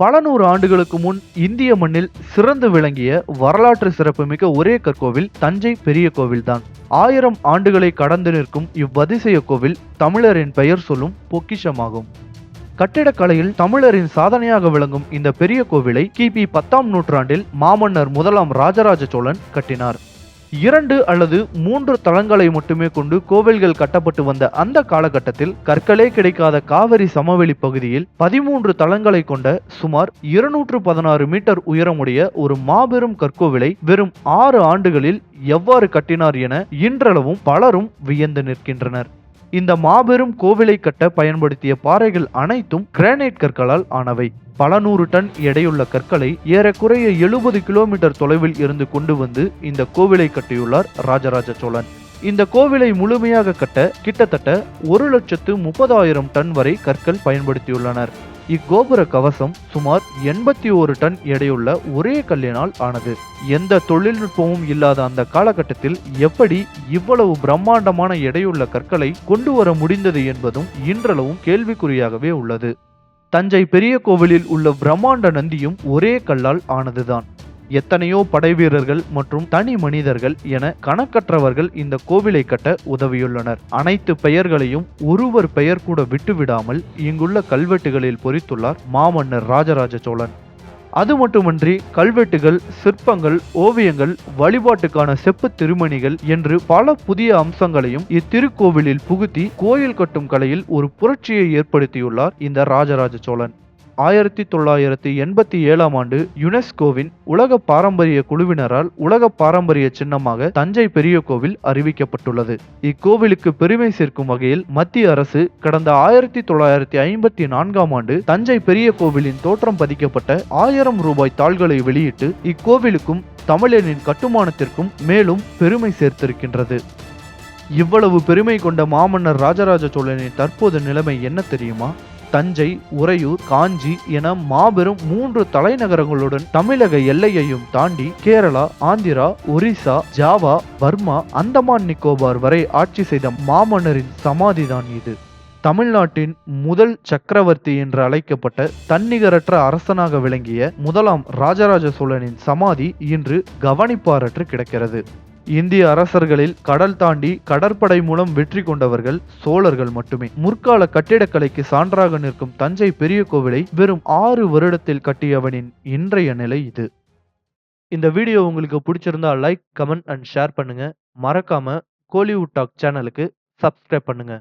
பல நூறு ஆண்டுகளுக்கு முன் இந்திய மண்ணில் சிறந்து விளங்கிய வரலாற்று சிறப்புமிக்க ஒரே கற்கோவில் தஞ்சை பெரிய கோவில்தான். ஆயிரம் ஆண்டுகளை கடந்து நிற்கும் இவ்வதிசய கோவில் தமிழரின் பெயர் சொல்லும் பொக்கிஷமாகும். கட்டிடக்கலையில் தமிழரின் சாதனையாக விளங்கும் இந்த பெரிய கோவிலை கிபி பத்தாம் நூற்றாண்டில் மாமன்னர் முதலாம் ராஜராஜ சோழன் கட்டினார். இரண்டு அல்லது மூன்று தளங்களை மட்டுமே கொண்டு கோவில்கள் கட்டப்பட்டு வந்த அந்த காலகட்டத்தில் கற்களே கிடைக்காத காவிரி சமவெளி பகுதியில் பதிமூன்று தளங்களை கொண்ட சுமார் இருநூற்று பதினாறு மீட்டர் உயரமுடைய ஒரு மாபெரும் கற்கோவிலை வெறும் ஆறு ஆண்டுகளில் எவ்வாறு கட்டினார் என இன்றளவும் பலரும் வியந்து நிற்கின்றனர். இந்த மாபெரும் கோவிலை கட்ட பயன்படுத்திய பாறைகள் அனைத்தும் கிரானைட் கற்களால் ஆனவை. பல நூறு டன் எடையுள்ள கற்களை ஏறக்குறைய எழுபது கிலோமீட்டர் தொலைவில் இருந்து கொண்டு வந்து இந்த கோவிலை கட்டியுள்ளார் ராஜராஜ சோழன். இந்த கோவிலை முழுமையாக கட்ட கிட்டத்தட்ட ஒரு லட்சத்து முப்பதாயிரம் டன் வரை கற்கள் பயன்படுத்தியுள்ளனர். இக்கோபுர கவசம் சுமார் எண்பத்தி ஒரு டன் எடையுள்ள ஒரே கல்லினால் ஆனது. எந்த தொழில்நுட்பமும் இல்லாத அந்த காலகட்டத்தில் எப்படி இவ்வளவு பிரம்மாண்டமான எடையுள்ள கற்களை கொண்டு வர முடிந்தது என்பதும் இன்றளவும் கேள்விக்குறியாகவே உள்ளது. தஞ்சை பெரிய கோவிலில் உள்ள பிரம்மாண்ட நந்தியும் ஒரே கல்லால் ஆனதுதான். எத்தனையோ படைவீரர்கள் மற்றும் தனி மனிதர்கள் என கணக்கற்றவர்கள் இந்த கோவிலை கட்ட உதவியுள்ளனர். அனைத்து பெயர்களையும் ஒருவர் பெயர் கூட விட்டுவிடாமல் இங்குள்ள கல்வெட்டுகளில் பொறித்துள்ளார் மாமன்னர் ராஜராஜ சோழன். அது மட்டுமன்றி கல்வெட்டுகள் சிற்பங்கள் ஓவியங்கள் வழிபாட்டுக்கான செப்பு திருமணிகள் என்று பல புதிய அம்சங்களையும் இத்திருக்கோவிலில் புகுத்தி கோயில் கட்டும் கலையில் ஒரு புரட்சியை ஏற்படுத்தியுள்ளார் இந்த ராஜராஜ சோழன். ஆயிரத்தி தொள்ளாயிரத்தி எண்பத்தி ஏழாம் ஆண்டு யுனெஸ்கோவின் உலக பாரம்பரிய குழுவினரால் உலக பாரம்பரிய சின்னமாக தஞ்சை பெரிய கோவில் அறிவிக்கப்பட்டுள்ளது. இக்கோவிலுக்கு பெருமை சேர்க்கும் வகையில் மத்திய அரசு கடந்த ஆயிரத்தி தொள்ளாயிரத்தி ஐம்பத்தி நான்காம் ஆண்டு தஞ்சை பெரிய கோவிலின் தோற்றம் பதிக்கப்பட்ட ஆயிரம் ரூபாய் தாள்களை வெளியிட்டு இக்கோவிலுக்கும் தமிழனின் கட்டுமானத்திற்கும் மேலும் பெருமை சேர்த்திருக்கின்றது. இவ்வளவு பெருமை கொண்ட மாமன்னர் ராஜராஜ சோழனின் தற்போது நிலைமை என்ன தெரியுமா? தஞ்சை உறையூர் காஞ்சி என மாபெரும் மூன்று தலைநகரங்களுடன் தமிழக எல்லையையும் தாண்டி கேரளா ஆந்திரா ஒரிசா ஜாவா பர்மா அந்தமான் நிக்கோபார் வரை ஆட்சி செய்த மாமன்னரின் சமாதிதான் இது. தமிழ்நாட்டின் முதல் சக்கரவர்த்தி என்று அழைக்கப்பட்ட தன்னிகரற்ற அரசனாக விளங்கிய முதலாம் ராஜராஜ சோழனின் சமாதி இன்று கவனிப்பாரற்று கிடக்கிறது. இந்திய அரசர்களில் கடல் தாண்டி கடற்படை மூலம் வெற்றி கொண்டவர்கள் சோழர்கள் மட்டுமே. முற்கால கட்டிடக்கலைக்கு சான்றாக நிற்கும் தஞ்சை பெரிய கோவிலை வெறும் ஆறு வருடத்தில் கட்டியவனின் இன்றைய நிலை இது. இந்த வீடியோ உங்களுக்கு பிடிச்சிருந்தா லைக் கமெண்ட் அண்ட் ஷேர் பண்ணுங்க. மறக்காம கோலிவுட் டாக் சேனலுக்கு சப்ஸ்கிரைப் பண்ணுங்க.